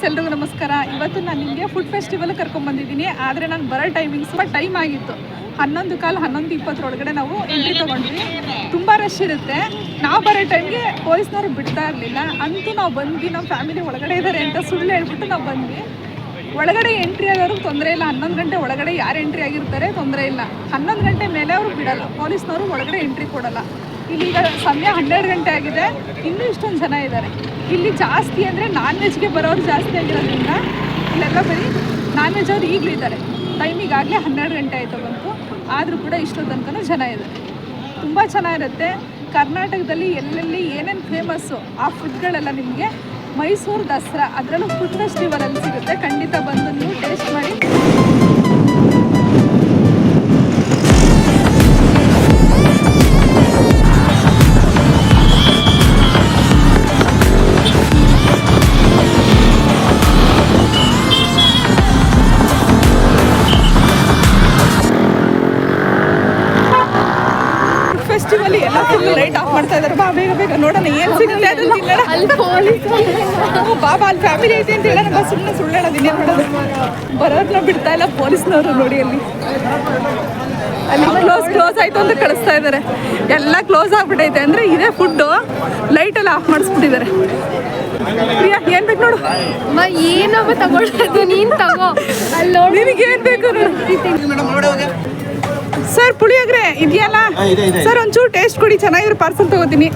Friends ಎಲ್ರಿಗೂ ನಮಸ್ಕಾರ. ಇವತ್ತು ನಾನು ನಿಮಗೆ ಫುಡ್ ಫೆಸ್ಟಿವಲ್ ಕರ್ಕೊಂಡ್ಬಂದಿದ್ದೀನಿ ಆದರೆ ನಾನು ಬರೋ ಟೈಮಿಂಗ್ ಸ್ವಲ್ಪ ಟೈಮ್ ಆಗಿತ್ತು. ಹನ್ನೊಂದು ಕಾಲು ಹನ್ನೊಂದು ಇಪ್ಪತ್ತರೊಳಗಡೆ ನಾವು ಎಂಟ್ರಿ ತೊಗೊಂಡ್ವಿ. ತುಂಬ ರಶ್ ಇರುತ್ತೆ. ನಾವು ಬರೋ ಟೈಮ್ಗೆ ಪೊಲೀಸ್ನವ್ರು ಬಿಡ್ತಾ ಇರಲಿಲ್ಲ. ಅಂತೂ ನಾವು ಬಂದ್ವಿ. ನಮ್ಮ ಫ್ಯಾಮಿಲಿ ಒಳಗಡೆ ಇದ್ದಾರೆ ಅಂತ ಸುಳ್ಳು ಹೇಳ್ಬಿಟ್ಟು ನಾವು ಬಂದ್ವಿ. ಒಳಗಡೆ ಎಂಟ್ರಿ ಆಗೋರಿಗೆ ತೊಂದರೆ ಇಲ್ಲ. ಹನ್ನೊಂದು ಗಂಟೆ ಒಳಗಡೆ ಯಾರು ಎಂಟ್ರಿ ಆಗಿರ್ತಾರೆ ತೊಂದರೆ ಇಲ್ಲ. ಹನ್ನೊಂದು ಗಂಟೆ ಮೇಲೆ ಅವರು ಬಿಡಲ್ಲ. ಪೊಲೀಸ್ನವರು ಒಳಗಡೆ ಎಂಟ್ರಿ ಕೊಡಲ್ಲ. ಇಲ್ಲಿ ಈಗ ಸಮಯ ಹನ್ನೆರಡು ಗಂಟೆ ಆಗಿದೆ. ಇನ್ನೂ ಇಷ್ಟೊಂದು ಜನ ಇದ್ದಾರೆ. ಇಲ್ಲಿ ಜಾಸ್ತಿ ಅಂದರೆ ನಾನ್ ವೆಜ್ಗೆ ಬರೋರು ಜಾಸ್ತಿ ಆಗಿರೋದ್ರಿಂದ ಇಲ್ಲೆಲ್ಲ ಬರೀ ನಾನ್ ವೆಜ್ ಅವ್ರು ಈಗಲೂ ಇದ್ದಾರೆ. ಟೈಮಿಗೆ ಈಗಾಗಲೇ ಹನ್ನೆರಡು ಗಂಟೆ ಆಯಿತು ಬಂತು. ಆದರೂ ಕೂಡ ಇಷ್ಟೋ ತನಕ ಜನ ಇದ್ದಾರೆ. ತುಂಬ ಚೆನ್ನಾಗಿರುತ್ತೆ. ಕರ್ನಾಟಕದಲ್ಲಿ ಎಲ್ಲೆಲ್ಲಿ ಏನೇನು ಫೇಮಸ್ಸು ಆ ಫುಡ್ಗಳೆಲ್ಲ ನಿಮಗೆ ಮೈಸೂರು ದಸರಾ ಅದರಲ್ಲೂ ಫುಡ್ ಫೆಸ್ಟಿವಲಲ್ಲಿ ಸಿಗುತ್ತೆ. ಖಂಡಿತ ಬಂದು ನೀವು ಟೇಸ್ಟ್ ಮಾಡಿ. ಲೈಟ್ ಆಫ್ ಮಾಡ್ತಾ ಇದ್ದಾರೆ. ಬಾ ಬೇಗ ಬೇಗ. ನೋಡೋಣ ಏನು ಸಿಗುತ್ತೆ ಅದನ್ನ ಬಾಬಾ ಅಲ್ಲಿ ಫ್ಯಾಮಿಲಿ ಐತೆ ಅಂತ ಹೇಳೋಣ. ಬಾ ಸುಮ್ಮನೆ ಸುಳ್ಳು ಹೇಳೋದು ಇನ್ನೇನು ಮಾಡೋದು? ಬರೋದ್ನ ಬಿಡ್ತಾ ಇಲ್ಲ ಪೊಲೀಸ್ನವರು ನೋಡಿ ಅಲ್ಲಿ. ಅಲ್ಲಿ ಕ್ಲೋಸ್ ಕ್ಲೋಸ್ ಆಯ್ತು ಅಂತ ಕಳಿಸ್ತಾ ಇದ್ದಾರೆ. ಎಲ್ಲ ಕ್ಲೋಸ್ ಆಗ್ಬಿಟ್ಟೈತೆ. ಅಂದ್ರೆ ಇದೇ ಫುಡ್ಡು ಲೈಟ್ ಎಲ್ಲ ಆಫ್ ಮಾಡಿಸ್ಬಿಟ್ಟಿದ್ದಾರೆ. ಪ್ರಿಯಾ ಏನ್ ಬೇಕು ನೋಡು? ಅಮ್ಮ ಏನಪ್ಪ ತಗೊಳ್ಳೋದು? ನೀನ್ ತಗೋ. ಅಲ್ಲಿ ನೋಡಿ. ನಿನಗೆ ಏನ್ ಬೇಕು ನೋಡು? ಸರ್ ಪುಳಿಯೋಗ್ರೆ ಇದೆಯಲ್ಲ? ಇದೆ, ಇದೆ. ಸರ್ ಒಂಚೂರು ಟೇಸ್ಟ್ ಕೊಡಿ ಚೆನ್ನಾಗಿರೋ ಪಾರ್ಸಲ್ ತಗೋತೀನಿ.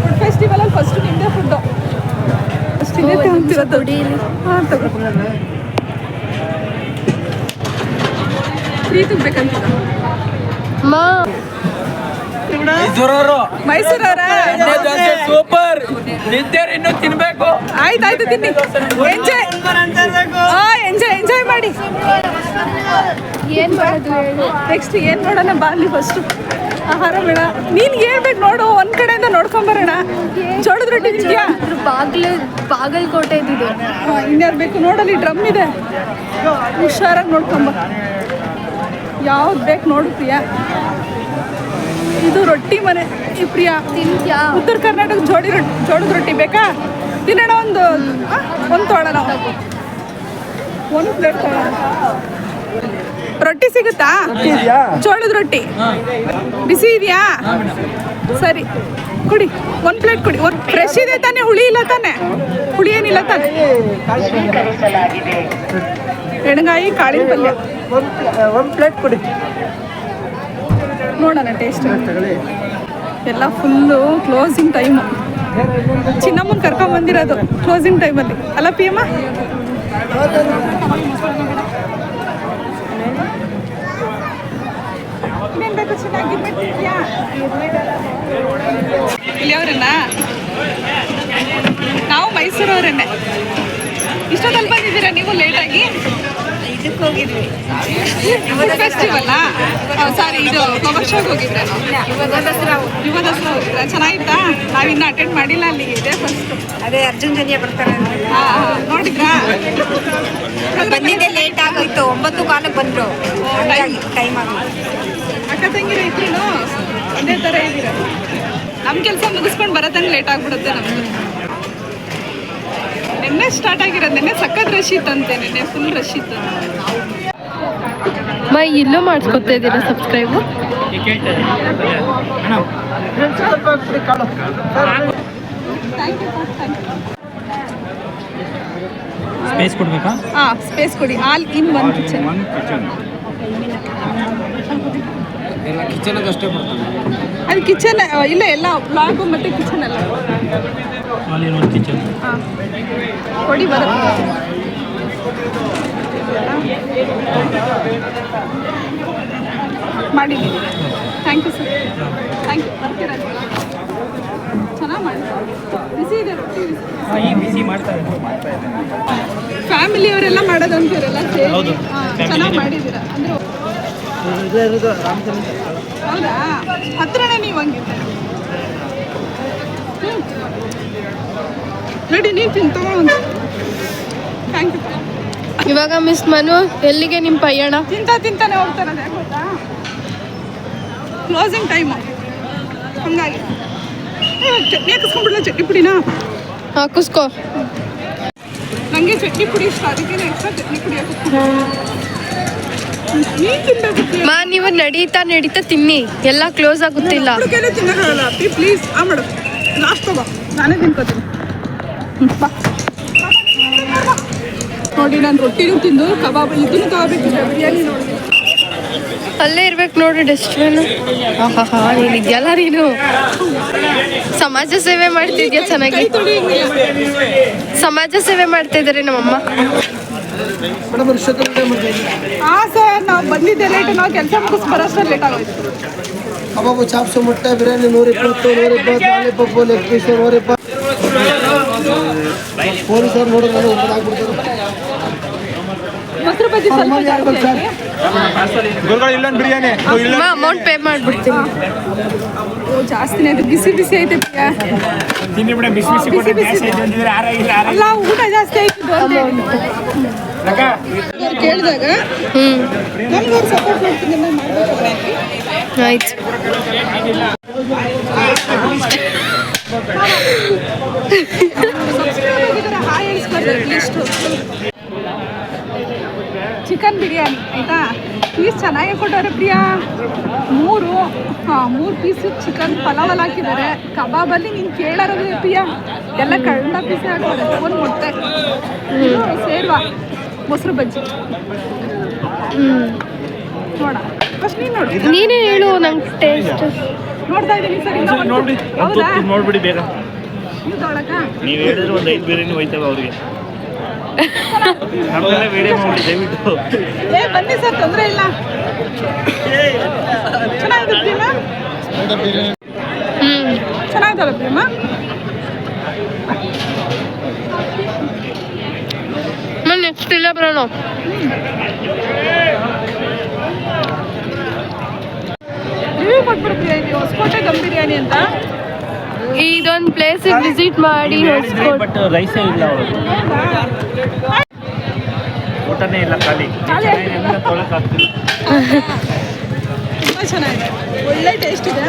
ಫುಡ್ ಫೆಸ್ಟಿವಲಲ್ಲಿ ಫಸ್ಟ್ ನಿಮ್ಮದೇ ಫುಡ್ಡು ಫಸ್ಟ್ ಇದೇ ತಗೊಂತಿರೋದು ಹಾಂ ತಗೋ. ಪ್ರೀತಿಗೆ ಬೇಕಂತ ಅಮ್ಮ ಮೈಸೂರವರು? ಸೂಪರ್. ನಿಂತೇರು ಇನ್ನು ತಿನ್ಬೇಕು. ಆಯ್ತು ಆಯ್ತು ತಿನ್ನಿ. ಎಂಜಾಯ್ ಎಂಜಾಯ್ ಎಂಜಾಯ್ ಮಾಡಿ. ಏನು ಮಾಡೋದು ನೆಕ್ಸ್ಟ್ ಏನು ನೋಡೋಣ ಬಾರ್ಲಿ ಫಸ್ಟು ಆಹಾರ ಬೇಡ. ನೀನು ಹೇಳ್ಬೇಕು ನೋಡು ಒಂದು ಕಡೆಯಿಂದ ನೋಡ್ಕೊಂಬರೋಣ ಜೋಳದ ರೊಟ್ಟಿ ಇದ್ರ ಬಾಗ್ಲು ಬಾಗಲಕೋಟೆ ಇದು ಹಾಂ ಇನ್ಯಾರು ಬೇಕು ನೋಡಲಿ ಡ್ರಮ್ ಇದೆ. ಹುಷಾರಾಗಿ ನೋಡ್ಕೊಂಬ ಯಾವ್ದು ಬೇಕು ನೋಡು ಪ್ರಿಯಾ. ಇದು ರೊಟ್ಟಿ ಮನೆ. ಈ ಪ್ರಿಯ ಉತ್ತರ ಕರ್ನಾಟಕ ಜೋಡಿ ರೊಟ್ಟಿ ಜೋಳದ ರೊಟ್ಟಿ ಬೇಕಾ? ತಿನ್ನೋಣ ಒಂದು ಒಂದು ತೊಗೊಳ್ಳೋಣ ಒಂದು ಪ್ಲೇಟ್ ತೊಗೊಳ್ಳೋಣ ರೊಟ್ಟಿ ಸಿಗುತ್ತಾ? ಜೋಳದ ರೊಟ್ಟಿ. ಬಿಸಿ ಇದೆಯಾ? ಸರಿ ಕುಡಿ ಒಂದು ಪ್ಲೇಟ್ ಕುಡಿ. ಒಂದು ಫ್ರೆಶ್ ಇದೆ ತಾನೇ ಹುಳಿ ಇಲ್ಲ ತಾನೆ? ಹುಳಿ ಏನಿಲ್ಲ ತಾನೆ? ಎಣ್ಗಾಯಿ ಕಾಳಿನ ಪಲ್ಯ. ಒಂದು ಪ್ಲೇಟ್ ಕೊಡಿ. ನೋಡೋಣ ಟೇಸ್ಟ್ ಎಲ್ಲ ಫುಲ್ಲು ಕ್ಲೋಸಿಂಗ್ ಟೈಮು ಚಿನ್ನಮ್ಮನ ಕರ್ಕೊಂಬಂದಿರೋದು ಕ್ಲೋಸಿಂಗ್ ಟೈಮಲ್ಲಿ ಅಲ್ಲ. ಪಿ ಅಮ್ಮ ಇಲ್ಲಿ ನಾವು ಮೈಸೂರವ್ರನ್ನೇ. ಇಷ್ಟೊತ್ತಲ್ಲಿ ಬಂದಿದ್ದೀರಾ ನೀವು ಲೇಟಾಗಿ ಇದಕ್ಕೆ ಹೋಗಿದ್ವಿ ಸಾರಿ ಇದು ಪವರ್ ಶೋಗೆ ಹೋಗಿದ್ರೆ? ಯುವ ದಸರಾ ಯುವ ದಸರಾ ಹೋಗಿದ್ರೆ? ಚೆನ್ನಾಗಿತ್ತಾ? ನಾವಿನ್ನ ಅಟೆಂಡ್ ಮಾಡಿಲ್ಲ ಅಲ್ಲಿಗೆ ಇದೆ ಫಸ್ಟ್ ಅದೇ ಅರ್ಜುನ್ ಜನ್ಯ ಬರ್ತಾರೆ ನೋಡಿದ್ರಾ? ಬಂದಿದ್ದೆ ಲೇಟ್ ಆಗೋಯ್ತು. ಒಂಬತ್ತು ಕಾಲಕ್ಕೆ ಬಂದ್ರು. ಟೈಮ್ ಅಕ್ಕ ತಂಗಿರ ಇದ್ರು ಒಂದೇ ಥರ ಇದ್ದೀರ? ನಮ್ಮ ಕೆಲಸ ಮುಗಿಸ್ಕೊಂಡು ಬರೋದಂಗೆ ಲೇಟ್ ಆಗ್ಬಿಡುತ್ತೆ ನಮ್ದು ನಿನ್ನೆ ಸ್ಟಾರ್ಟ್ ಆಗಿರೋದು ನಿನ್ನೆ ಸಖತ್ ರಶ್ ಅಂತೆ ನಿನ್ನೆ ಫುಲ್ ರಶ್ ಇತ್ತು. ಮೈ ಇಲ್ಲೂ ಮಾಡಿಸ್ಕೊತಾ ಇದ್ದೀರಾ subscribe thank you thank you space ಕೊಡ್ಬೇಕಾ ಹಾಂ ಸ್ಪೇಸ್ ಕೊಡಿ all in one kitchen kitchen ಎಲ್ಲ ಕಿಚನ್ಗೆ ಅಷ್ಟೇ ಅದು ಕಿಚನ್ ಇಲ್ಲ ಎಲ್ಲ ಬ್ಲಾಗು ಮತ್ತೆ ಕಿಚನ್ ಒಂದು ಕಿಚನ್ ಹಾಂ. ಕೊಡಿ ಬರ. ಮಾಡಿದ್ದೀನಿ. Thank you sir thank you ಬರ್ತೀರಾ? ಚೆನ್ನಾಗಿ ಮಾಡಿ ಬಿಸಿ ಇದೆ ರೊಟ್ಟಿ ಬಿಸಿ ಈ ಬಿಸಿ ಮಾಡ್ತಾರೆ ಫ್ಯಾಮಿಲಿಯವರೆಲ್ಲ ಮಾಡೋದಂತೀರಲ್ಲ ಸೇರಿ ಹೌದು. ಚೆನ್ನಾಗಿ ಮಾಡಿದ್ದೀರಾ? ಅಂದ್ರೆ ಹೌದಾ? ಹತ್ರನೇ ನೀವು ಹಂಗಿದ್ರೆ ನಡಿ ನೀನು ತಿಂತ ಥ್ಯಾಂಕ್ ಯು ಇವಾಗ ಮಿಸ್ ಮನು ಎಲ್ಲಿಗೆ ನಿಮ್ಮ ಪಯಣ ತಿಂತ ತಿಂತಾನೆ ಹೋಗ್ತಾರೆ ಯಾಕೆ ಗೊತ್ತಾ? ಕ್ಲೋಸಿಂಗ್ ಟೈಮು ಹಂಗಾಗಿ. ಚಟ್ನಿ ಹಾಕಿಸ್ಕೊಂಡ್ಬಿಡಲ ಚಟ್ನಿ ಪುಡಿನಾ? ಹಾಕಿಸ್ಕೋ ನನಗೆ ಚಟ್ನಿ ಪುಡಿ ಇಷ್ಟ ಅದಕ್ಕೆ ಎಕ್ಸ್ಟ್ರಾ ಚಟ್ನಿ ಪುಡಿ. ಮಾ ನೀವು ನಡೀತಾ ನಡೀತಾ ತಿನ್ನಿ ಎಲ್ಲ ಕ್ಲೋಸ್ ಆಗುತ್ತಿಲ್ಲ. ತಿನ್ನಕ್ಕಾಗಲ್ಲ ಪ್ಲೀಸ್ ಆ ಮೇಡಮ್ ಲಾಸ್ಟ್ ತಗೋ ನಾನೇ ತಿನ್ಕೋತೀನಿ. ನೋಡಿ ನಾನು ರೊಟ್ಟಿನೂ ತಿಂದು ಕಬಾಬ್ ಇದನ್ನು ತಗೋಬೇಕು. ಬಿರಿಯಾನಿ ನೋಡಿ ಅಲ್ಲೇ ಇರ್ಬೇಕು ನೋಡಿ ಡಸ್ಟ್ಬಿನ್ ಆಹಾ ನೀನು ಇದೆಯಲ್ಲ ನೀನು? ಸಮಾಜ ಸೇವೆ ಮಾಡ್ತಿದ್ಯಾ ಚೆನ್ನಾಗಿ? ಸಮಾಜ ಸೇವೆ ಮಾಡ್ತಾ ಇದಾರೆ ನಮ್ಮಮ್ಮ. ಹಾ ಸರ್ ನಾವು ಬಂದಿದ್ದೆ ಲೇಟ್ ನಾವು ಕೆಲಸ ಮುಗಿಸ್ ಬರೋಷ್ಟು ಲೇಟ್ ಆಗೋಯ್ತು. ಕಬಾಬು ಚಾಪ್ಸು ಮೊಟ್ಟೆ ಬಿರಿಯಾನಿ ನೂರ ಇಪ್ಪತ್ತು ನೂರ ಇಪ್ಪತ್ತು ಲಾಲಿಪಾಪು ಲೆಗ್ ಪೀಸ್ ನೂರ ಇಪ್ಪತ್ತು ಪೊಲೀಸರು ನೋಡಿದ್ರೆ ಮೊಸರು ಬಜ್ಜಿ ಸ್ವಲ್ಪ ಜಾಸ್ತಿ ಇಲ್ಲೊಂದು ಬಿರಿಯಾನಿ? ಅಮ್ಮ ಅಮೌಂಟ್ ಪೇ ಮಾಡ್ಬಿಡ್ತೀನಿ. ಓ ಜಾಸ್ತಿನೇ ಆಯ್ತು ಬಿಸಿ ಬಿಸಿ ಐತೆ ಪ್ರಿಯಾ. ತಿನ್ನಿ ಬಿಡ ಬಿಸಿ ಬಿಸಿ ಕೊಟ್ಟೆ ಗ್ಯಾಸ್ ಐತೆ ಅಂತಿದ್ರೆ ಆರಾಗಿಲ್ಲ ಅಲ್ಲ ಊಟ ಜಾಸ್ತಿ ಆಯ್ತು ಅಂತ ಕೇಳಿದಾಗ ಹ್ಮ್. ನಮ್ಗೆ ಅವ್ರು ಸಪೋರ್ಟ್ ಮಾಡ್ತೀನಿ ಮಾಡ್ಬೇಕು ಆಯ್ತು. ಚಿಕನ್ ಬಿರಿಯಾನಿ ಆಯ್ತಾ? ಪೀಸ್ ಚೆನ್ನಾಗಿ ಕೊಟ್ಟವ್ರೆ ಪ್ರಿಯಾ. ಮೂರು ಹಾಂ ಮೂರು ಪೀಸು ಚಿಕನ್ ಪಲಾವಲ್ಲಿ ಹಾಕಿದ್ದಾರೆ. ಕಬಾಬಲ್ಲಿ ನೀನು ಕೇಳೋರು ಪ್ರಿಯಾ? ಎಲ್ಲ ಕಳ್ಳ ಪೀಸೇ ಹಾಕೋರೆ ಒಂದು ಮೊಟ್ಟೆ ಸೇರ್ವಾ ಮೊಸರು ಬಜ್ಜಿ. ಹ್ಮ್ ನೋಡ ಫಸ್ಟ್ ನೀನು ನೋಡಿ. ನೀನೇ ಹೇಳು ನಂಗೆ ಟೇಸ್ಟ್ ನೋಡ್ತಾ ಇದ್ದೀನಿ ಸರ್ ನೋಡಿ ಹೌದಾ? ನೋಡ್ಬಿಡಿ ಬೇಗ. ನೀವು ಹೇಳಿದ್ರೆ ಒಂದು ಐದು ಬಿರಿಯಾನಿ ಹೋಯ್ತವೆ ಅವ್ರಿಗೆ. ನಮ್ಮೆಲ್ಲ ವಿಡಿಯೋ ಮಾಡಿ ದಯವಿಟ್ಟು. ಏ ಬನ್ನಿ ಸರ್ ತೊಂದರೆ ಇಲ್ಲ. ಚೆನ್ನಾಗಿದೆ ಪ್ರೇಮ? ಹ್ಮ್ ಚೆನ್ನಾಗಿದಲ್ಲ ಪ್ರೇಮ? ನೆಕ್ಸ್ಟ್ ಇಲ್ಲ ಬರೋಣ ರಿವ್ಯೂ ಕೊಟ್ಬಿಡು ಪ್ರಿಯ ನೀವು ಹೊಸಕೋಟೆ ದಮ್ ಬಿರಿಯಾನಿ ಅಂತ? ಇದೊಂದು ಪ್ಲೇಸಿಗೆ ವಿಸಿಟ್ ಮಾಡಿ ಬಟ್ ರೈಸೇ ಇಲ್ಲ ಊಟನೇ ಖಾಲಿ. ತುಂಬ ಚೆನ್ನಾಗಿದೆ. ಒಳ್ಳೆ ಟೇಸ್ಟ್ ಇದೆ.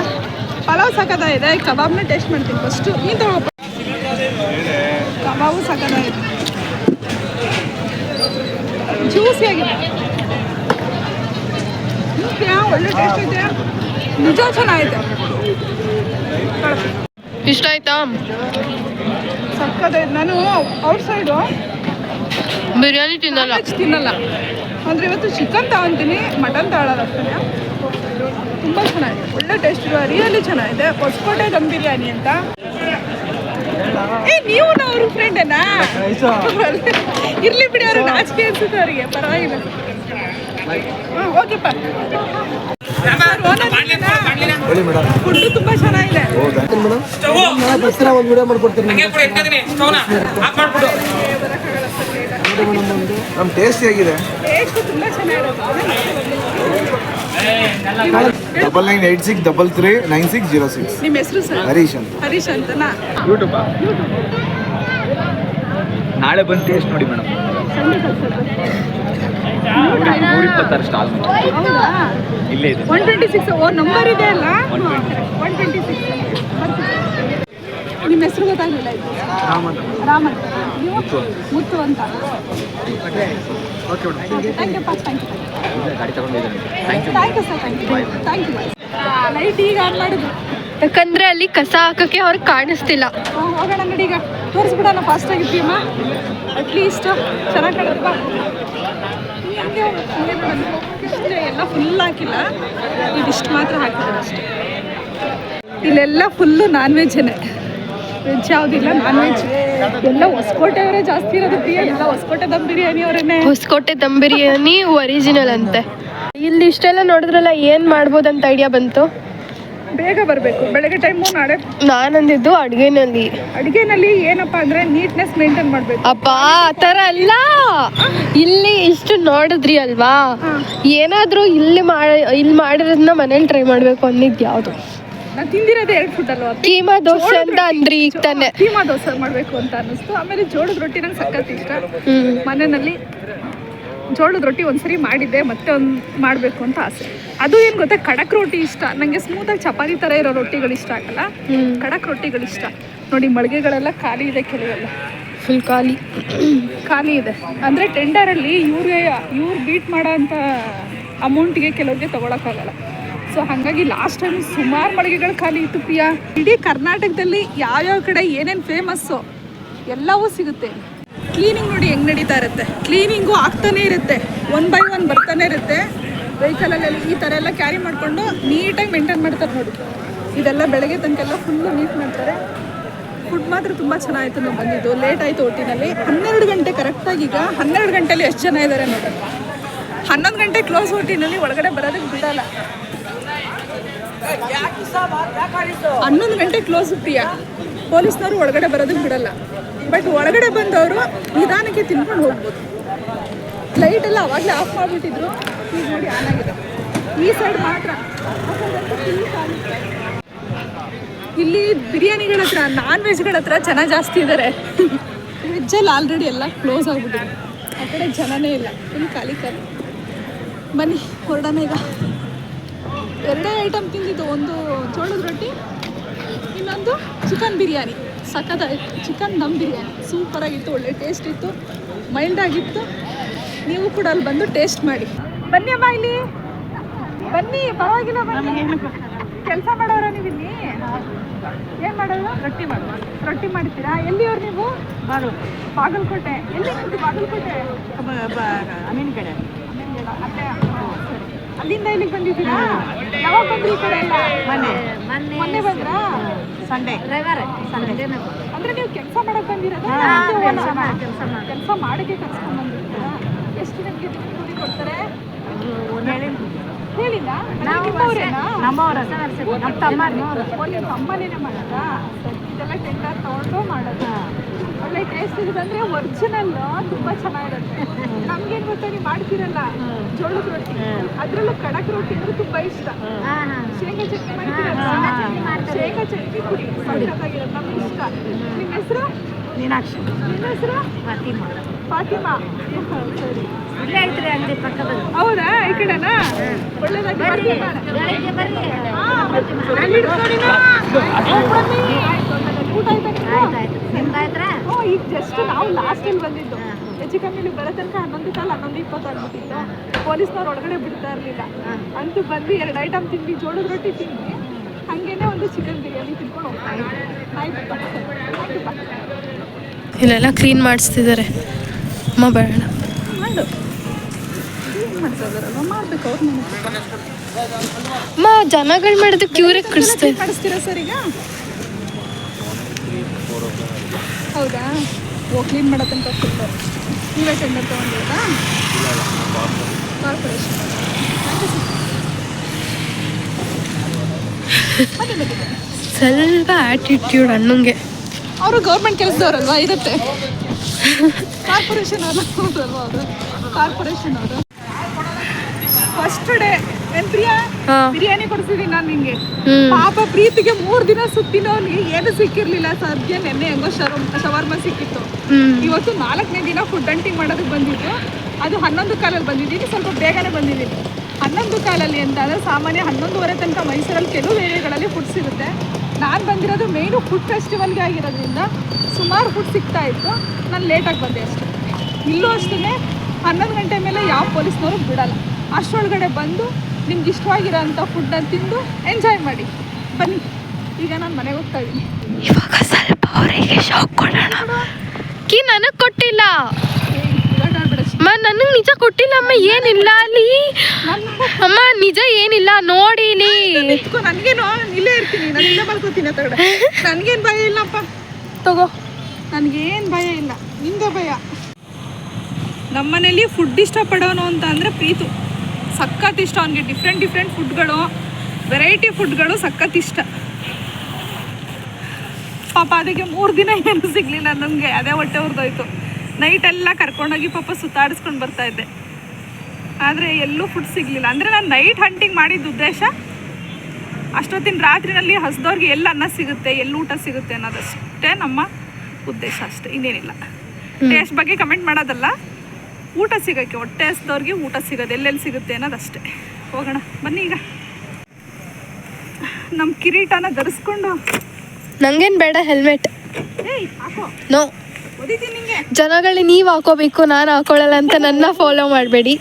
ಪಲಾವ್ ಸಖತ್ತಾಗಿದೆ ಕಬಾಬ್ನ ಟೇಸ್ಟ್ ಮಾಡ್ತೀನಿ ಫಸ್ಟು ನೀನು ತಗೋ ಕಬಾಬು ಸಖತ್ತಾಗಿದೆ ಜ್ಯೂಸಿ ಆಗಿದೆ. ಒಳ್ಳೆ ಟೇಸ್ಟ್ ಇದೆ. ನಿಜ ಚೆನ್ನಾಗಿದೆ. ಇಷ್ಟ ಆಯ್ತಾ? ಸಕ್ಕತ್ತಾಗಿದೆ. ನಾನು ಔಟ್ ಸೈಡು ಬಿರಿಯಾನಿ ತಿನ್ನಲ್ಲ. ತಿನ್ನಲ್ಲ. ಅಂದರೆ ಇವತ್ತು ಚಿಕನ್ ತಗೊಂತೀನಿ ಮಟನ್ ತಗೊಳ್ಳೋದು ಅಷ್ಟೇ ತುಂಬ ಚೆನ್ನಾಗಿದೆ. ಒಳ್ಳೆ ಟೇಸ್ಟ್ ಇರುವ ರಿಯಲಿ ಚೆನ್ನಾಗಿದೆ. ಹೊಸಕೋಟೆ ದಮ್ ಬಿರಿಯಾನಿ ಅಂತ. ಏ ನೀವು ಅವ್ರ ಫ್ರೆಂಡೇನಾ ಇರ್ಲಿ ಬಿಡಿ ಅವ್ರಿಗೆ ನಾಚಿಕೆ ಅನ್ಸುತ್ತೆ ಅವರಿಗೆ. ಪರವಾಗಿಲ್ಲ. ಓಕೆ ಓಕೆಪ್ಪ ಫುಡ್ಡು ತುಂಬ ಚೆನ್ನಾಗಿದೆ ಮೇಡಮ್ ಒಂದು ವಿಡಿಯೋ ಮಾಡ್ಕೊಡ್ತೀನಿ ನಮ್ಮ ಟೇಸ್ಟಿ ಆಗಿದೆ ಟೇಸ್ಟ್ ತುಂಬ ಚೆನ್ನಾಗಿರುತ್ತೆ double nine eight six double three nine six zero six ನಿಮ್ಮ ಹೆಸರು ಸರ್? ಹರೀಶ್ ಅಂತ. ಹರೀಶ್ ಅಂತನಾ? ಯೂಟ್ಯೂಬ್ ನಾಳೆ ಬಂದು ಟೇಸ್ಟ್ ನೋಡಿ ಮೇಡಮ್ ನೂರ ಇಪ್ಪತ್ತಾರು ಸ್ಟಾಲ್ ಹೌದಾ? ಇಲ್ಲೇ ಇದೆ. One twenty six O number ಇದೆ ಅಲ್ಲ? ಒನ್ ಟ್ವೆಂಟಿ ಸಿಕ್ಸ್ ನಿಮ್ಮ ಹೆಸರು ಗೊತ್ತಾಗಲಿಲ್ಲ ಇದು? ರಾಮನ್. ನೀವು? ಮುತ್ತು ಅಂತ. ಥ್ಯಾಂಕ್ ಯು ಥ್ಯಾಂಕ್ ಯು ಗಾಡಿ thank you thank you sir thank you thank you light ಈಗ ಆನ್ ಮಾಡಿದ್ರು ಯಾಕಂದ್ರೆ ಅಲ್ಲಿ ಕಸ ಹಾಕಕ್ಕೆ ಅವ್ರಿಗೆ ಕಾಣಿಸ್ತಿಲ್ಲ. ಹೋಗೋಣ ತೋರಿಸ್ಬಿಡೋಣ ಫಾಸ್ಟ್ ಆಗಿರ್ತೀಯಮ್ಮ ಅಟ್ಲೀಸ್ಟ್ ಚೆನ್ನಾಗಿ ಕಾಣುತ್ತಪ್ಪ. ಎಲ್ಲ ಫುಲ್ ಹಾಕಿಲ್ಲ. ಇದಿಷ್ಟು ಮಾತ್ರ ಹಾಕಿದ್ದಾರೆ ಅಷ್ಟೇ. ಇಲ್ಲೆಲ್ಲ ಫುಲ್ಲು ನಾನ್ ವೆಜ್ಜೇ ವೆಜ್ ಯಾವುದಿಲ್ಲ ನಾನ್ ವೆಜ್ ಎಲ್ಲ ಹೊಸಕೋಟೆ ಅವರೇ ಜಾಸ್ತಿ ಇರೋದು ಪ್ರಿಯ. ಎಲ್ಲ ಹೊಸಕೋಟೆ ದಮ್ ಬಿರಿಯಾನಿ ಅವರೇನೆ. ಹೊಸಕೋಟೆ ದಮ್ ಬಿರಿಯಾನಿ ಒರಿಜಿನಲ್ ಅಂತೆ. ಇಲ್ಲಿ ಇಷ್ಟೆಲ್ಲ ನೋಡಿದ್ರಲ್ಲ ಏನ್ ಮಾಡ್ಬೋದಂತ ಐಡಿಯಾ ಬಂತು? ಬೇಗ ಬರಬೇಕು. ಬೆಳಗ್ಗೆ ಟೈಮು ನಾಳೆ? ನಾನಂದಿದ್ದು ಅಡುಗೆನಲ್ಲಿ. ಅಡುಗೆನಲ್ಲಿ ಏನಪ್ಪ ಅಂದರೆ ನೀಟ್ನೆಸ್ ಮೇಂಟೈನ್ ಮಾಡಬೇಕು. ಅಪ್ಪ ಆ ಥರ ಅಲ್ಲ. ಇಲ್ಲಿ ಇಷ್ಟು ನೋಡಿದ್ರಿ ಅಲ್ವಾ? ಏನಾದ್ರೂ ಇಲ್ಲಿ ಮಾಡಿ ಇಲ್ಲಿ ಮಾಡಿರೋದನ್ನ ಮನೇಲಿ ಟ್ರೈ ಮಾಡಬೇಕು ಅಂದಿದ್ದು ಯಾವುದು? ನಾನು ತಿಂದಿರೋದೇ ಎರಡು ಫುಡ್ ಅಲ್ವಾ? ಕೀಮಾ ದೋಸೆ ಅಂತ ಅಂದ್ರಿ ಈಗ ತಾನೆ. ಕೀಮಾ ದೋಸೆ ಮಾಡಬೇಕು ಅಂತ ಅನ್ನಿಸ್ತು. ಆಮೇಲೆ ಜೋಳದ ರೊಟ್ಟಿ ನಂಗೆ ಸಖತ್ ಇಷ್ಟ. ಮನೆಯಲ್ಲಿ ಜೋಳದ ರೊಟ್ಟಿ ಒಂದ್ಸರಿ ಮಾಡಿದ್ದೆ ಮತ್ತೆ ಒಂದು ಮಾಡಬೇಕು ಅಂತ ಆಸೆ. ಅದು ಏನು ಗೊತ್ತಾ? ಖಡಕ್ ರೊಟ್ಟಿ ಇಷ್ಟ. ನನಗೆ ಸ್ಮೂತಾಗಿ ಚಪಾತಿ ಥರ ಇರೋ ರೊಟ್ಟಿಗಳು ಇಷ್ಟ ಆಗಲ್ಲ. ಖಡಕ್ ರೊಟ್ಟಿಗಳು ಇಷ್ಟ. ನೋಡಿ ಮಳಿಗೆಗಳೆಲ್ಲ ಖಾಲಿ ಇದೆ ಕೆಲವೆಲ್ಲ. ಫುಲ್ ಖಾಲಿ. ಖಾಲಿ ಇದೆ. ಅಂದರೆ ಟೆಂಡರಲ್ಲಿ ಇವ್ರಿಗೆ ಇವ್ರು ಬೀಟ್ ಮಾಡೋ ಅಂಥ ಅಮೌಂಟಿಗೆ ಕೆಲವ್ರಿಗೆ ತೊಗೊಳಕ್ಕಾಗಲ್ಲ ಸೊ ಹಾಗಾಗಿ ಲಾಸ್ಟ್ ಟೈಮ್ ಸುಮಾರು ಮಳಿಗೆಗಳು ಖಾಲಿ ಇತ್ತು ಪ್ರಿಯಾ. ಇಡೀ ಕರ್ನಾಟಕದಲ್ಲಿ ಯಾವ್ಯಾವ ಕಡೆ ಏನೇನು ಫೇಮಸ್ಸು ಎಲ್ಲವೂ ಸಿಗುತ್ತೆ. ಕ್ಲೀನಿಂಗ್ ನೋಡಿ ಹೆಂಗೆ ನಡೀತಾ ಇರುತ್ತೆ? ಕ್ಲೀನಿಂಗು ಆಗ್ತಾನೆ ಇರುತ್ತೆ. ಒನ್ ಬೈ ಒನ್ ಬರ್ತಾನೆ ಇರುತ್ತೆ. ವೆಹಿಕಲಲ್ಲಿ ಈ ಥರ ಎಲ್ಲ ಕ್ಯಾರಿ ಮಾಡಿಕೊಂಡು ನೀಟಾಗಿ ಮೇಂಟೈನ್ ಮಾಡ್ತಾರೆ ನೋಡಿ. ಇದೆಲ್ಲ ಬೆಳಗ್ಗೆ ತನಕ ಎಲ್ಲ ಫುಲ್ಲು ನೀಟ್ ಮಾಡ್ತಾರೆ. ಫುಡ್ ಮಾತ್ರ ತುಂಬ ಚೆನ್ನಾಗಿತ್ತು ನಾವು ಬಂದಿದ್ದು. ಲೇಟ್ ಆಯಿತು ಒಟ್ಟಿನಲ್ಲಿ ಹನ್ನೆರಡು ಗಂಟೆ ಕರೆಕ್ಟಾಗಿ ಈಗ ಹನ್ನೆರಡು ಗಂಟೆಯಲ್ಲಿ ಎಷ್ಟು ಜನ ಇದ್ದಾರೆ ನೋಡಿ. ಹನ್ನೊಂದು ಗಂಟೆ ಕ್ಲೋಸ್ ಒಟ್ಟಿನಲ್ಲಿ ಒಳಗಡೆ ಬರೋದಕ್ಕೆ ಬಿಡಲ್ಲ. ಹನ್ನೊಂದು ಗಂಟೆ ಕ್ಲೋಸ್ ಪ್ರಿಯಾ ಪೊಲೀಸ್ನವರು ಒಳಗಡೆ ಬರೋದಕ್ಕೆ ಬಿಡಲ್ಲ. ಬಟ್ ಒಳಗಡೆ ಬಂದವರು ನಿಧಾನಕ್ಕೆ ತಿನ್ಕೊಂಡು ಹೋಗ್ಬೋದು. ಲೈಟ್ ಎಲ್ಲ ಅವಾಗಲೇ ಆಫ್ ಮಾಡಿಬಿಟ್ಟಿದ್ರು ಈಗ ನೋಡಿ ಆನ್ ಆಗಿದೆ. ಈ ಸೈಡ್ ಮಾತ್ರ. ಇಲ್ಲಿ ಬಿರಿಯಾನಿಗಳ ಹತ್ರ ನಾನ್ ವೆಜ್ಗಳ ಹತ್ರ ಜನ ಜಾಸ್ತಿ ಇದ್ದಾರೆ ವೆಜ್ಜಲ್ಲಿ ಆಲ್ರೆಡಿ ಎಲ್ಲ ಕ್ಲೋಸ್ ಆಗ್ಬಿಟ್ಟಿದೆ. ಆ ಕಡೆ ಜನನೇ ಇಲ್ಲ. ಫುಲ್ ಖಾಲಿ ಖಾಲಿ. ಬನ್ನಿ, ಹೊರಡೋಣ ಈಗ. ಎರಡೇ ಐಟಮ್ ತಿಂದಿದ್ದು. ಒಂದು ಜೋಳದ ರೊಟ್ಟಿ, ಇನ್ನೊಂದು ಚಿಕನ್ ಬಿರಿಯಾನಿ. ಸಖತ್ತಾಗಿತ್ತು ಚಿಕನ್ ದಮ್ ಬಿರಿಯಾನಿ. ಸೂಪರಾಗಿತ್ತು ಒಳ್ಳೆ ಟೇಸ್ಟ್ ಇತ್ತು. ಮೈಲ್ಡ್ ಆಗಿತ್ತು. ನೀವು ಕೂಡ ಅಲ್ಲಿ ಬಂದು ಟೇಸ್ಟ್ ಮಾಡಿ. ಬನ್ನಿ ಅಮ್ಮ ಇಲ್ಲಿ. ಬನ್ನಿ ಪರವಾಗಿಲ್ಲ ಬನ್ನಿ. ಕೆಲಸ ಮಾಡೋರ ನೀವು ಇಲ್ಲಿ? ಏನು ಮಾಡೋದು? ರೊಟ್ಟಿ ಮಾಡೋದು ರೊಟ್ಟಿ ಮಾಡ್ತೀರಾ? ಎಲ್ಲಿಯವ್ರು ನೀವು? ಬಾಗಲಕೋಟೆ. ಬಾಗಲಕೋಟೆ. ಎಲ್ಲಿ ನಿಮ್ದು ಬಾಗಲಕೋಟೆ? ಅಮೀನ್ ಕಡೆ. ಅಲ್ಲೇ ಅಲ್ಲಿಂದ ಇಲ್ಲಿಗೆ ಬಂದಿದ್ದೀರಾ? ಯಾವಾಗ ಬಂದ್ರಿ ಈ ಕಡೆ ಎಲ್ಲ? ಮೊನ್ನೆ. ಮೊನ್ನೆ ಬಂದ್ರಾ? ಸಂಡೇ ಅಂದ್ರೆ ನೀವು ಕೆಲಸ ಮಾಡಕ್ ಬಂದಿರೋದು? ಕೆಲಸ ಮಾಡಕ್ಕೆ ಕರ್ಸ್ಕೊಂಡ್ ಬಂದಿರ್ತೀರಾ ಎಷ್ಟು ನಿಮಗೆ ಕೂಲಿ ಕೊಡ್ತಾರೆ? ಹೇಳಿಲ್ಲ. ನಿಮ್ಮವ್ರೇನಾ? ನಮ್ಮ ತಮ್ಮನೇನೆ ಮಾಡೋದಾ? ಇದೆಲ್ಲ ಟೆಂಡರ್ ತಗೊಂಡು ಮಾಡೋದು? ಟೇಸ್ಟ್ ಇದೆ ಅಂದ್ರೆ ಒರಿಜಿನಲ್ ತುಂಬಾ ಚೆನ್ನಾಗಿರುತ್ತೆ. ನಮ್ಗೇನ್ ಗೊತ್ತಾ ನೀವು ಮಾಡ್ತೀರಲ್ಲ ಜೋಳದ ರೊಟ್ಟಿ. ಅದ್ರಲ್ಲೂ ಕಡಕ್ ರೊಟ್ಟಿ ಅಂದ್ರೆ ತುಂಬಾ ಇಷ್ಟ. ಶೇಂಗಾ ಚಟ್ನಿ ಮಾಡ್ತೀರಲ್ಲ? ಶೇಂಗಾ ಚಟ್ನಿ ಪುಡಿ ಸಖತ್ತಾಗಿರುತ್ತೆ ನಮ್ಗೆ ಇಷ್ಟ. ನಿಮ್ಮ ಹೆಸರು? ಮೀನಾಕ್ಷಿ. ನಿಮ್ಮ ಹೆಸರು? ಫಾತಿಮಾ. ಫಾತಿಮಾ. ಸರಿ. ಹೌದಾ? ಈ ಕಡೆನಾ? ಒಳ್ಳೇದಾಗಿ ಬರ್ತೀನಿ ಹಾ, ಅಲ್ಲಿ ಹಿಡ್ಕೊಂಡಿನ. ಬನ್ನಿ. ಊಟ ಆಯ್ತಾ? ಹ್ಞೂ, ಈಗ ಜಸ್ಟ್ ನಾವು ಲಾಸ್ಟ್ ಅಲ್ಲಿ ಬಂದಿದ್ದು. ಹೆಚ್ಚು ಕಮ್ಮಿ ನೀವು ಬರೋ ತನಕ ಹನ್ನೊಂದು ಕಾಲ ಹನ್ನೊಂದು ಇಪ್ಪತ್ತು ಆಗ್ಬಿಟ್ಟಿತ್ತು. ಪೊಲೀಸ್ನವ್ರು ಒಳಗಡೆ ಬಿಡ್ತಾ ಇರಲಿಲ್ಲ. ಅಂತೂ ಬಂದು ಎರಡು ಐಟಮ್ ತಿಂದ್ವಿ ಜೋಳದ ರೊಟ್ಟಿ ತಿಂದ್ವಿ. ಹಾಗೇನೆ ಒಂದು ಚಿಕನ್ ಬಿರಿಯಾನಿ ತಿನ್ಕೊಂಡು ಹೋಗ್ತಾ. ಇಲ್ಲೆಲ್ಲ ಕ್ಲೀನ್ ಮಾಡಿಸ್ತಿದ್ದಾರೆ ಅಮ್ಮ ಬೇಡ ಮಾಡು. ಅಮ್ಮ ಜನಗಳು ಮಾಡಿದ ಕ್ಯೂರಿಗೆ ಕಳಿಸ್ತಾರೆ ಮಾಡಿಸ್ತೀರಾ ಸರ್ ಈಗ? ಹೌದಾ? ಓ ಕ್ಲೀನ್ ಮಾಡೋ ತನಕ ಕೊಡ್ತಾರೆ ನೀವೇ ಟೆಂಡರ್ ತೊಗೊಂಡಿರೋದಾ ಕಾರ್ಪೊರೇಷನ್ ಸ್ವಲ್ಪ ಆಟಿಟ್ಯೂಡ್ ಅಣ್ಣಂಗೆ. ಅವರು ಗೌರ್ಮೆಂಟ್ ಕೆಲಸದವ್ರಲ್ವಾ? ಇರುತ್ತೆ ಕಾರ್ಪೊರೇಷನ್ ಅಲ್ಲ ಅವರು? ಕಾರ್ಪೊರೇಷನ್ ಅವರು. First day. ಬಿರಿಯಾನಿ ಕೊಡಿಸಿದೀನಿ ನಾನು ನಿಂಗೆ. ಪಾಪ ಪ್ರೀತಿಗೆ ಮೂರ್ ದಿನ ಸುತ್ತಿನವಲ್ಲಿ ಏನು ಸಿಕ್ಕಿರ್ಲಿಲ್ಲ ಸದ್ಯ ನೆನ್ನೆ ಹೆಂಗೋ ಶವರ್ಮ ಸಿಕ್ಕಿತ್ತು. ಇವತ್ತು ನಾಲ್ಕನೇ ದಿನ ಫುಡ್ ಅಂಟಿಂಗ್ ಮಾಡೋದಕ್ಕೆ ಬಂದಿದ್ದು. ಅದು ಹನ್ನೊಂದು ಕಾಲಲ್ಲಿ ಬಂದಿದ್ದೀನಿ ಸ್ವಲ್ಪ ಬೇಗನೆ ಬಂದಿದ್ದೀನಿ. ಹನ್ನೊಂದು ಕಾಲಲ್ಲಿ ಅಂತ ಅಂದರೆ ಸಾಮಾನ್ಯ ಹನ್ನೊಂದುವರೆ ತನಕ ಮೈಸೂರಲ್ಲಿ ಕೆಲವು ಏರಿಯಾಗಳಲ್ಲಿ ಫುಡ್ ಸಿಗುತ್ತೆ. ನಾನು ಬಂದಿರೋದು ಮೇಯ್ನು ಫುಡ್ ಫೆಸ್ಟಿವಲ್ಗೆ ಆಗಿರೋದ್ರಿಂದ ಸುಮಾರು ಫುಡ್ ಸಿಗ್ತಾ ಇತ್ತು. ನಾನು ಲೇಟಾಗಿ ಬಂದೆ ಅಷ್ಟೇ. ಇಲ್ಲೂ ಅಷ್ಟೇ ಹನ್ನೊಂದು ಗಂಟೆ ಮೇಲೆ ಯಾವ ಪೊಲೀಸ್ನವರು ಬಿಡಲ್ಲ. ಅಷ್ಟರೊಳಗಡೆ ಬಂದು ನಿಮ್ಗೆ ಇಷ್ಟವಾಗಿರೋ ಅಂಥ ಫುಡ್ಡನ್ನು ತಿಂದು ಎಂಜಾಯ್ ಮಾಡಿ. ಬನ್ನಿ ಈಗ ನಾನು ಮನೆಗೆ ಹೋಗ್ತಾ ಇದ್ದೀನಿ. ಇವಾಗ ಸ್ವಲ್ಪ ಅವರಿಗೆ ಶಾಕ್ ಕೊಡೋಣ. ಕಿ ನನಗೆ ಕೊಟ್ಟಿಲ್ಲ. ಅಮ್ಮ ನನಗೆ ನಿಜ ಕೊಟ್ಟಿಲ್ಲ ಅಮ್ಮ ಏನಿಲ್ಲ ಅಲ್ಲಿ? ಅಮ್ಮ ನಿಜ ಏನಿಲ್ಲ ನೋಡಿ ಇಲ್ಲಿ. ನನಗೇನು ಇಲ್ಲೇ ಇರ್ತೀನಿ ನಾನು ಇಲ್ಲೇ ಮಲ್ಕೋತೀನಿ ತಗಡೆ. ನನಗೇನು ಭಯ ಇಲ್ಲಪ್ಪ. ತಗೋ. ನನಗೇನು ಭಯ ಇಲ್ಲ ನಿಂಗೆ ಭಯ. ನಮ್ಮನೇಲಿ ಫುಡ್ ಇಷ್ಟಪಡೋನು ಅಂತ ಅಂದರೆ ಪ್ರೀತು. ಸಖತ್ ಇಷ್ಟ ಅವನಿಗೆ. ಡಿಫ್ರೆಂಟ್ ಡಿಫ್ರೆಂಟ್ ಫುಡ್ಗಳು ವೆರೈಟಿ ಫುಡ್ಗಳು ಸಖತ್ ಇಷ್ಟ. ಪಾಪ ಅದಕ್ಕೆ ಮೂರು ದಿನ ಏನು ಸಿಗಲಿಲ್ಲ ನನಗೆ. ಅದೇ ಹೊಟ್ಟೆ ಹೊರದೋಯ್ತು ನೈಟೆಲ್ಲ ಕರ್ಕೊಂಡೋಗಿ ಪಾಪ ಸುತ್ತಾಡಿಸ್ಕೊಂಡು ಬರ್ತಾ ಇದ್ದೆ. ಆದರೆ ಎಲ್ಲೂ ಫುಡ್ ಸಿಗಲಿಲ್ಲ. ಅಂದರೆ ನಾನು ನೈಟ್ ಹಂಟಿಂಗ್ ಮಾಡಿದ್ದ ಉದ್ದೇಶ ಅಷ್ಟೊತ್ತಿನ ರಾತ್ರಿನಲ್ಲಿ ಹಸ್ದವ್ರಿಗೆ ಎಲ್ಲ ಅನ್ನ ಸಿಗುತ್ತೆ ಎಲ್ಲಿ ಊಟ ಸಿಗುತ್ತೆ ಅನ್ನೋದಷ್ಟೇ ನಮ್ಮ ಉದ್ದೇಶ ಅಷ್ಟೇ. ಇನ್ನೇನಿಲ್ಲ. ಟೇಸ್ಟ್ ಬಗ್ಗೆ ಕಮೆಂಟ್ ಮಾಡೋದಲ್ಲ. ಊಟ ಸಿಗೋಕ್ಕೆ ಹೊಟ್ಟೆ ಹಸ್ದವ್ರಿಗೆ ಊಟ ಸಿಗೋದು. ಎಲ್ಲೆಲ್ಲಿ ಸಿಗುತ್ತೆ ಅನ್ನೋದಷ್ಟೇ ಹೋಗೋಣ. ಬನ್ನಿ ಈಗ. ನಮ್ಮ ಕಿರೀಟನ ಧರಿಸ್ಕೊಂಡು. ನಂಗೇನು ಬೇಡ ಹೆಲ್ಮೆಟ್ ನೋ ಜನಗಳೇ ನೀವು ಹಾಕೋಬೇಕು ನಾನು ಹಾಕೊಳ್ಳಲ್ಲ ಅಂತ ನನ್ನ ಫಾಲೋ ಮಾಡಬೇಡಿ.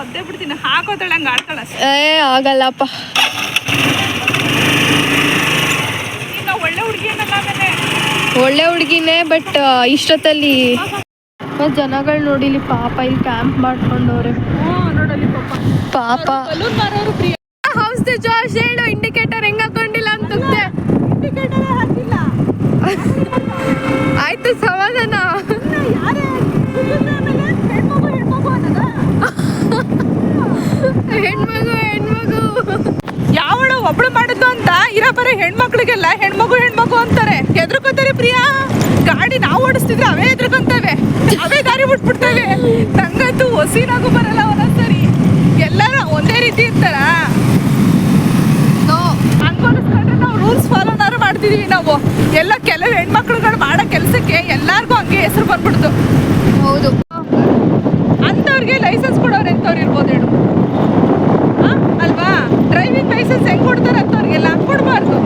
ಒದ್ದೆ ಬಿಡ್ತೀನಿ. ಹಾಕೋತಾಳೆ ಹಂಗೆ ಆಡ್ತಾಳೆ ಏ ಆಗಲ್ಲಪ್ಪ. ಒಳ್ಳೆ ಹುಡುಗಿನೇ ಬಟ್ ಇಷ್ಟೊತ್ತಲ್ಲಿ ಮತ್ತ್ ಜನಗಳು ಇಲ್ಲಿ ಪಾಪ ಇಲ್ಲಿ ಕ್ಯಾಂಪ್ ಮಾಡ್ಕೊಂಡವ್ರೆ. ಪಾಪ. ಹೌಸ್ ದ ಜಾಶ್ ಹೇಳು ಇಂಡಿಕೇಟರ್ ಹೆಂಗ್ ಹಾಕೊಂಡಿಲ್ಲ ಅಂತಂತೆ ಇಂಡಿಕೇಟರೇ ಹಾಕಿಲ್ಲ ಆಯ್ತು ಸಮಾಧಾನ ಯಾರೇ ಕುಡಿದ್ರೆ ಆಮೇಲೆ ಹೆಣ್ಮಗು ಹೆಣ್ಮಗು ಅನ್ನೋದ ಹೆಣ್ಮಗು ಹೆಣ್ಮಗು ಯಾವಳು ಒಬ್ಳು ಮಾಡಿದ್ದು ಅಂತ ಬರೀ ಹೆಣ್ಮಕ್ಳಿಗೆಲ್ಲ ಹೆಣ್ಮಗು ಹೆಣ್ಮಗು ಅಂತಾರೆ. ಎದ್ರಕೋತಾರೆ ಪ್ರಿಯಾ. ಗಾಡಿ ನಾವು ಓಡಿಸ್ತಿದ್ರೆ ಅವೇ ಎದ್ರಕಂತವೆ. ಅವೇ ದಾರಿ ಬಿಟ್ಬಿಡ್ತವೆ. ನಂಗಂತೂ ಹೊಸಿನಾಗೂ ಬರಲ್ಲ ಒಂದೊಂದ್ಸರಿ ಎಲ್ಲರೂ ಒಂದೇ ರೀತಿ ಇರ್ತಾರ ನಾವು ರೂಲ್ಸ್ ಫಾಲೋನಾರು ಮಾಡ್ತಿದೀವಿ ನಾವು. ಎಲ್ಲ ಕೆಲವು ಹೆಣ್ಮಕ್ಳುಗಳು ಮಾಡೋ ಕೆಲಸಕ್ಕೆ ಎಲ್ಲಾರ್ಗು ಹಂಗೆ ಹೆಸರು ಬಂದ್ಬಿಡ್ತು ಹೌದು ಅಂಥವ್ರಿಗೆ ಲೈಸೆನ್ಸ್ ಕೊಡೋರು ಎಂಥವ್ರು ಇರ್ಬೋದು ಹೇಳು ಆ? ಅಲ್ವಾ ಡ್ರೈವಿಂಗ್ ಲೈಸೆನ್ಸ್ ಹೆಂಗೆ ಕೊಡ್ತಾರೆ ಅಂಥವ್ರಿಗೆಲ್ಲ ಕೊಡಬಾರ್ದು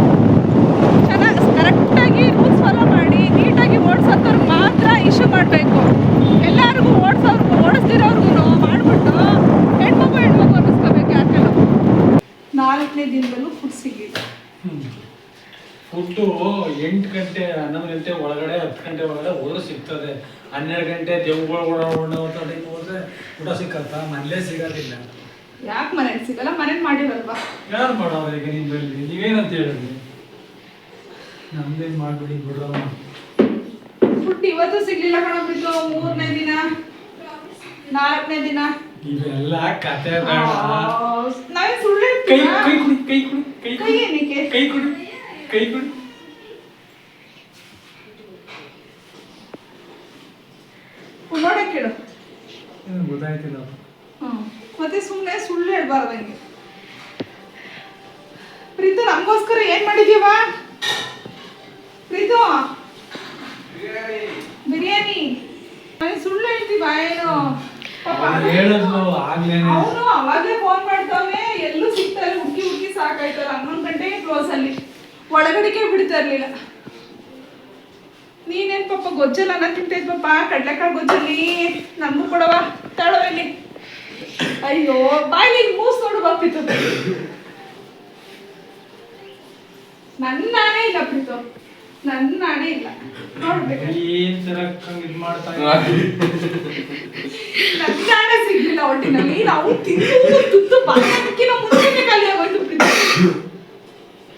ಚೆನ್ನಾಗಿ ಕರೆಕ್ಟಾಗಿ ರೂಲ್ಸ್ ಫಾಲೋ ಮಾಡಿ ನೀಟಾಗಿ ಓಡಿಸೋಂಥವ್ರಿಗೆ ಮಾತ್ರ ಇಶ್ಯೂ ಮಾಡಬೇಕು ಎಲ್ಲರಿಗೂ ಓಡಿಸೋರ್ಗು ಓಡಿಸ್ತಿರೋರ್ಗು ಮಾಡಿಬಿಟ್ಟು ಹೆಣ್ಮಗು ಹೆಣ್ಮಗು ಅನ್ನಿಸ್ಕೋಬೇಕು ಯಾಕೆಲ್ಲ ನಾಲ್ಕನೇ ದಿನದಲ್ಲೂ ಫುಡ್ ಸಿಗಿಲ್ಲ ಫುಡ್ಡು ಎಂಟು ಗಂಟೆ ಹನ್ನೊಂದು ಗಂಟೆ ಒಳಗಡೆ ಹತ್ತು ಗಂಟೆ ಒಳಗಡೆ ಹೋದ್ರೆ ಸಿಗ್ತದೆ ಹನ್ನೆರಡು ಗಂಟೆ ದೇವ್ಗಳು ಓಡಾಡೋ ಟೈಮ್ ಹೋದ್ರೆ ಊಟ ಸಿಕ್ಕತ್ತ ಮನೇಲೇ ಸಿಗೋದಿಲ್ಲ. ಯಾಕೆ ಮನೇಲಿ ಸಿಗಲ್ಲ? ಮನೇಲಿ ಮಾಡಿರಲ್ವಾ? ಯಾರು ಮಾಡೋರು ಈಗ ನಿಮ್ಮಲ್ಲಿ ನೀವೇನಂತ ಹೇಳಿದ್ರಿ ನಮ್ದೇನು ಮಾಡ್ಬಿಡಿ ಬಿಡೋ. ಫುಡ್ ಇವತ್ತು ಸಿಗ್ಲಿಲ್ಲ ಕಣಬಿಟ್ಟು ಮೂರನೇ ದಿನ ನಾಲ್ಕನೇ ದಿನ. ಇದೆಲ್ಲ ಕತೆ ಬೇಡ. ನಾವೇ ಸುಳ್ಳು ಕೈ? ಕೈ ಕುಡಿ ಕೈ ಕುಡಿ ಕೈ ಕೈ ಏನಕ್ಕೆ? ಕೈ ಕುಡಿ ಕೈ ಕುಡಿ. ನೋಡಕ್ ಕೇಳು. ಗೊತ್ತಾಯ್ತಿಲ್ಲ. ಮತ್ತೆ ಸುಮ್ಮನೆ ಸುಳ್ಳು ಹೇಳ್ಬಾರ್ದಂಗೆ. ಪ್ರೀತು ನಮಗೋಸ್ಕರ ಏನ್ ಮಾಡಿದೀವ? ಪ್ರೀತು? ಬಿರಿಯಾನಿ. ಸುಳ್ಳು ಹೇಳ್ತೀವ ಏನು? ಪಾಪ ಹೇಳಿದ್ಲು ಆಗ್ಲೇನೆ. ಅವನು ಅವಾಗೆ ಫೋನ್ ಮಾಡ್ತಾವೆ ಎಲ್ಲೂ ಸಿಗ್ತಾರೆ ಹುಡುಕಿ ಹುಡುಕಿ ಸಾಕಾಯ್ತಾರೆ. ಹನ್ನೊಂದು ಗಂಟೆಗೆ ಕ್ಲೋಸ್ ಅಲ್ಲಿ. ಒಳಗಡೆಗೆ ಬಿಡ್ತಾ ಇರ್ಲಿಲ್ಲ. ನೀನೇನ್ ಪಾಪ ಗೊಜ್ಜಲ್ಲ ಅನ್ನ ತಿಂತೈತ್ ಪಾಪ? ಕಡ್ಲೆಕಾಯಿ ಗೊಜ್ಜಲ್ಲಿ? ನಮಗೂ ಕೊಡವ ತಳವಲ್ಲಿ ಅಯ್ಯೋ ಬಾಯಿ ಮೂಸ್ ನೋಡು ಬಾಪಿತು ನನ್ನ ನಾನೇ ಇಲ್ಲ ಪ್ರೀತು. ನನ್ನ ನಾನೇ ಇಲ್ಲ. ನೋಡ್ಬೇಕು. ನನ್ನ ನಾನೇ ಸಿಗ್ಲಿಲ್ಲ ಒಟ್ಟಿನಲ್ಲಿ ನಾವು ತಿಂದು ತುತ್ತು ಬಾಯಿ ಖಾಲಿ ಆಗೋಯ್ತು ಪ್ರೀತು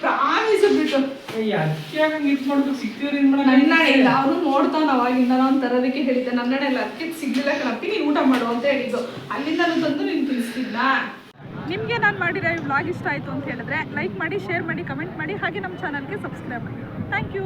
ಪ್ರಾಮಿಸ್ ಬಿಟ್ಟು ಅದಕ್ಕೆ ಹಂಗೆ ಇದ್ ಮಾಡ್ಬೇಕು ಸಿಗ್ತೀವ್ರಿ ಏನ್ ನನ್ನ ನಾಳೆ ಇಲ್ಲ, ಅವನು ನೋಡ್ತಾನ ಅವಾಗಿಂದ, ನಾನು ತರೋದಕ್ಕೆ ಹೇಳಿದ್ದೆ. ನನ್ನಡೆ ಎಲ್ಲ ಅದಕ್ಕೆ ಸಿಗ್ಲಿಲ್ಲ ಕಣಪ್ಪಿ ನೀನು ಊಟ ಮಾಡು ಅಂತ ಹೇಳಿದ್ದು. ಅಲ್ಲಿಂದ ನಾನು ತಂದು ನೀನು ನಿಮಗೆ ನಾನು ಮಾಡಿರೋ ಈ ವ್ಲಾಗ್ ಇಷ್ಟ ಆಯಿತು ಅಂತ ಹೇಳಿದ್ರೆ ಲೈಕ್ ಮಾಡಿ ಶೇರ್ ಮಾಡಿ ಕಮೆಂಟ್ ಮಾಡಿ, ಹಾಗೆ ನಮ್ಮ ಚಾನಲ್ಗೆ ಸಬ್ಸ್ಕ್ರೈಬ್ ಮಾಡಿ. Thank you